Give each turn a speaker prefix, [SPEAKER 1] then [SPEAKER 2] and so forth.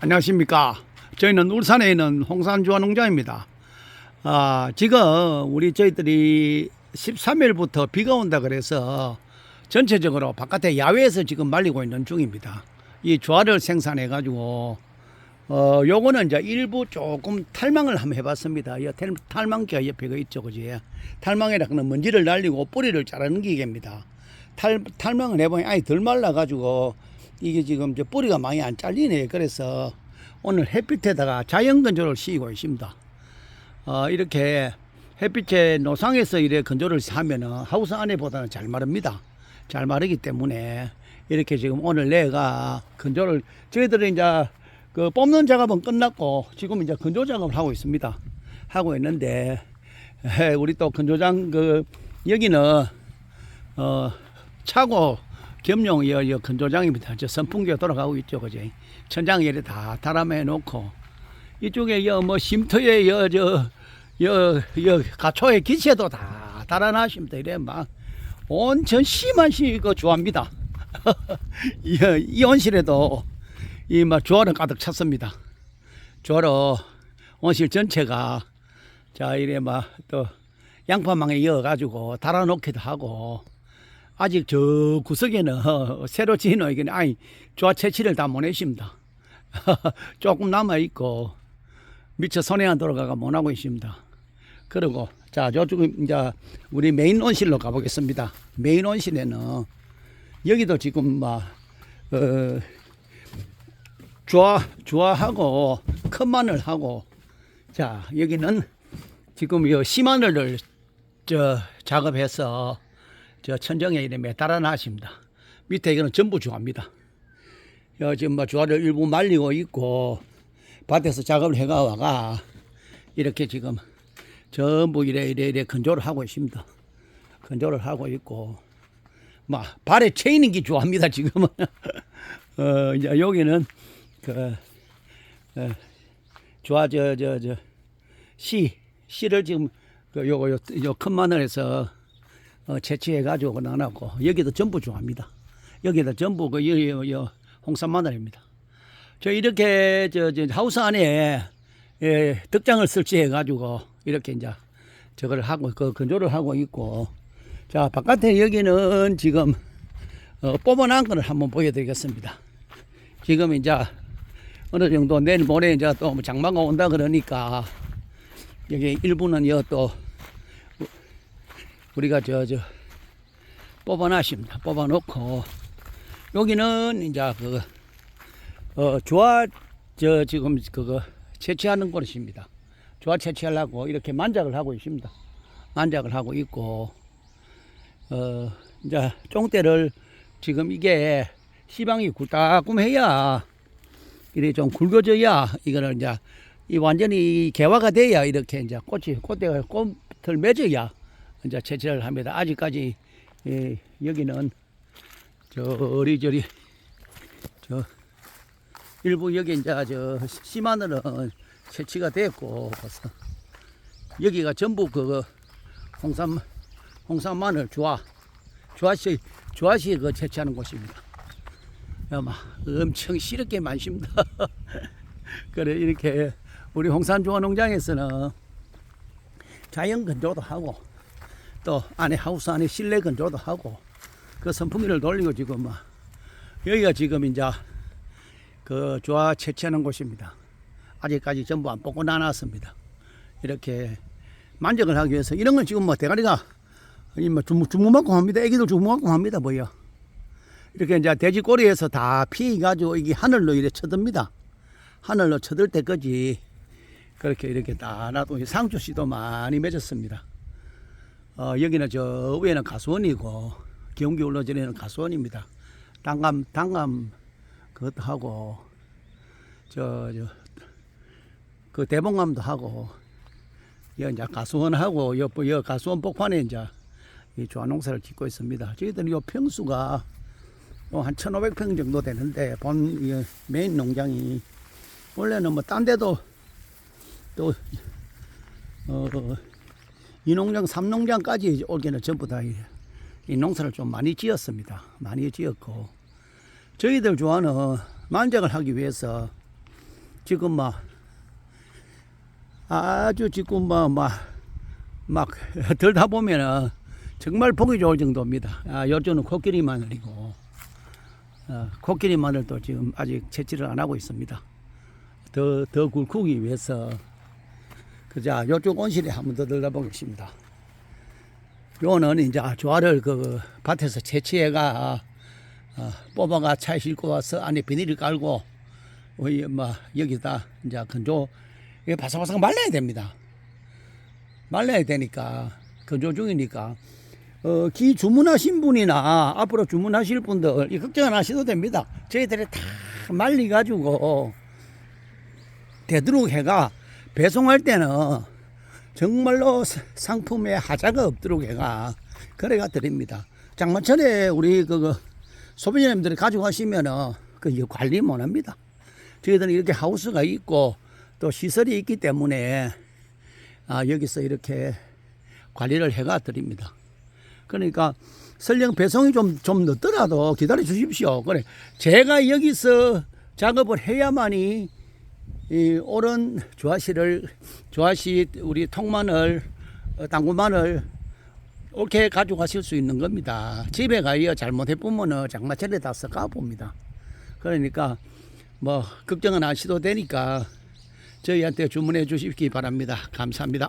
[SPEAKER 1] 안녕하십니까. 저희는 울산에 있는 홍산주화 농장입니다. 아, 지금 우리 저희들이 13일부터 비가 온다 그래서 전체적으로 바깥에 야외에서 지금 말리고 있는 중입니다. 이 주화를 생산해 가지고 어, 요거는 이제 일부 조금 탈망을 한번 해봤습니다. 이 탈- 탈망기가 옆에 그 있죠, 그지? 탈망이라 그는 먼지를 날리고 뿌리를 자르는 기계입니다. 탈, 탈망을 해보니 아니 덜 말라가지고 이게 지금 저 뿌리가 많이 안 잘리네. 그래서 오늘 햇빛에다가 자연 건조를 씌우고 있습니다. 어, 이렇게 햇빛에 노상에서 이래 건조를 하면은 하우스 안에보다는 잘 마릅니다. 잘 마르기 때문에 이렇게 지금 오늘 내가 건조를 저희들은 이제 그 뽑는 작업은 끝났고 지금 이제 건조 작업을 하고 있습니다. 하고 있는데 에, 우리 또 건조장 그 여기는 어 차고 겸용 여, 여 건조장입니다. 저 선풍기가 돌아가고 있죠, 그지? 천장에 다 달아매 놓고 이쪽에 여뭐 쉼터에 여저여여 가초에 기체도 다 달아나십니다. 이래 막 온천 심한 시 그 좋아합니다. 이, 이 온실에도 이 막 조화를 가득 찼습니다. 조화로 온실 전체가 자 이래 막 또 양파망에 이어가지고 달아놓기도 하고 아직 저 구석에는 새로 지은 이게 아니 조화 채취를 다 보내십니다. 조금 남아 있고 미처 손에 안 들어가가 못 하고 있습니다. 그리고 자 저쪽 이제 우리 메인 온실로 가보겠습니다. 메인 온실에는 여기도 지금 막 어, 주화 주화하고 큰 마늘하고 자 여기는 지금 요 씨마늘을 저 작업해서 저 천정에 이름에 달아 놨습니다. 밑에 이거는 전부 주화입니다. 여 지금 뭐 주화를 일부 말리고 있고 밭에서 작업을 해가 와가 이렇게 지금 전부 이래 이래 이래 건조를 하고 있습니다. 건조를 하고 있고 막 발에 채이는 게 좋아합니다 지금은. 어 이제 여기는 그 어, 좋아 저 저 저 씨 씨를 지금 그 요거 요, 요 큰 마늘에서 어, 채취해 가지고 나눠고 여기도 전부 좋아합니다. 여기다 전부 그 여, 여, 여 홍산 마늘입니다. 저 이렇게 저, 저 하우스 안에 예, 덕장을 설치해 가지고 이렇게 이제 저걸 하고 그 건조를 하고 있고 자 바깥에 여기는 지금 어, 뽑아놓은 거를 한번 보여드리겠습니다. 지금 이제 어느 정도 내일 모레 이제 또뭐 장마가 온다 그러니까 여기 일부는 여또 우리가 저 저 뽑아놨습니다. 뽑아놓고 여기는 이제 그 어, 조화 저 지금 그거 채취하는 곳입니다. 조화 채취하려고 이렇게 만작을 하고 있습니다. 만작을 하고 있고 어 이제 쫑대를 지금 이게 시방이 굴다꿈해야 이래 좀 굵어져야 이거를 이제 이 완전히 개화가 돼야 이렇게 이제 꽃이 꽃대가 꽃을 맺어야 이제 채취를 합니다. 아직까지 예, 여기는 저리저리 저 일부 여기 이제 저 씨마늘은 채취가 됐고 벌써 여기가 전부 그거 홍삼 홍삼 마늘 주화 주화시 주화시 그 채취하는 곳입니다. 아마 엄청 시럽게 많습니다. 그래 이렇게 우리 홍산 주화 농장에서는 자연 건조도 하고 또 안에 하우스 안에 실내 건조도 하고 그 선풍기를 돌리고 지금 막 여기가 지금 이제 그 조화 채취하는 곳입니다. 아직까지 전부 안 뽑고 나눴습니다. 이렇게 만족을 하기 위해서 이런 건 지금 뭐 대가리가 주무 주무만큼 합니다. 애기들 주무만큼 합니다. 뭐요. 이렇게 이제 돼지 꼬리에서 다피 가지고 이게 하늘로 이렇게 쳐듭니다. 하늘로 쳐들 때까지 그렇게 이렇게 다 놔도 상추 씨도 많이 맺었습니다. 어, 여기는 저 위에는 가수원이고 경기 올라전에는 가수원입니다. 단감 단감 그것도 하고 저저그 대봉감도 하고 여 이제 가수원 하고 여, 여 가수원 복판에 이제 이 조화농사를 짓고 있습니다. 저희들은 요 평수가 한 1,500평 정도 되는데 본이 메인 농장이 원래는 뭐 딴 데도 또 어, 이 농장, 삼 농장까지 올게는 전부 다 이 농사를 좀 많이 지었습니다. 많이 지었고 저희들 좋아하는 만작을 하기 위해서 지금 막 아주 지금 뭐막막 들다 보면은 정말 보기 좋을 정도입니다. 아, 요즘은 코끼리 마늘이고 어, 코끼리 마늘도 지금 아직 채취를 안 하고 있습니다. 더더 굵기 위해서 그자 요쪽 온실에 한번 더 들다 보겠습니다. 요는 이제 조화를 그 밭에서 채취해가 어, 뽑아가 차에 싣고 와서 안에 비닐을 깔고 어, 뭐 여기다 이제 건조 이게 바삭바삭 말라야 됩니다. 말라야 되니까 건조 중이니까 어, 기 주문하신 분이나 앞으로 주문하실 분들 이 걱정 안 하셔도 됩니다. 저희들이 다 말리 가지고 되도록 해가 배송할 때는 정말로 사- 상품에 하자가 없도록 해가 그래가 드립니다. 장마철에 우리 그, 그 소비자님들이 가져가시면은 그 관리 못 합니다. 저희들은 이렇게 하우스가 있고 또 시설이 있기 때문에 아, 여기서 이렇게 관리를 해가 드립니다. 그러니까 설령 배송이 좀, 좀 늦더라도 기다려 주십시오. 그래. 제가 여기서 작업을 해야만이 이 옳은 조화씨를, 조화씨 우리 통마늘, 어, 당구마늘 옳게 가져가실 수 있는 겁니다. 집에 가요 잘못해 보면은 장마철에 다 썩어 봅니다. 그러니까 뭐 걱정은 안 하셔도 되니까 저희한테 주문해 주시기 바랍니다. 감사합니다.